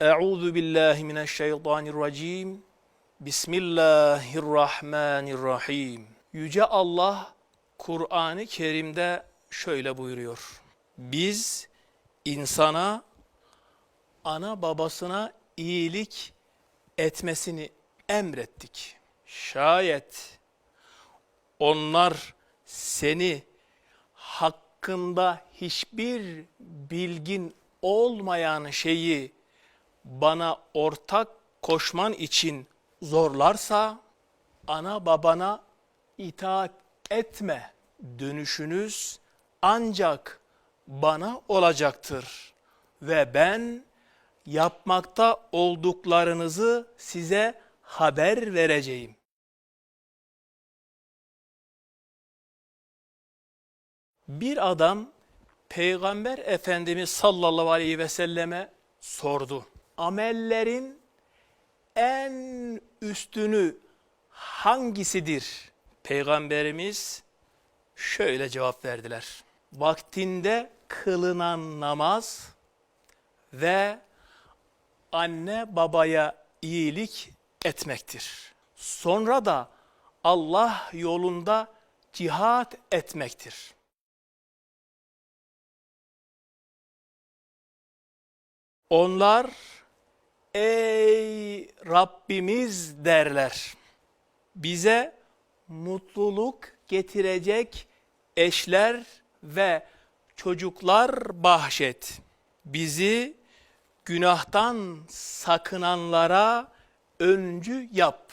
Euzu billahi mineşşeytanirracim. Bismillahirrahmanirrahim. Yüce Allah Kur'an-ı Kerim'de şöyle buyuruyor. Biz insana ana babasına iyilik etmesini emrettik. Şayet onlar seni hakkında hiçbir bilgin olmayan şeyi bana ortak koşman için zorlarsa ana babana itaat etme dönüşünüz ancak bana olacaktır ve ben yapmakta olduklarınızı size haber vereceğim. Bir adam Peygamber Efendimiz sallallahu aleyhi ve selleme sordu. Amellerin en üstünü hangisidir? Peygamberimiz şöyle cevap verdiler. Vaktinde kılınan namaz ve anne babaya iyilik etmektir. Sonra da Allah yolunda cihat etmektir. Onlar ey Rabbimiz derler. Bize mutluluk getirecek eşler ve çocuklar bahşet. Bizi günahtan sakınanlara öncü yap.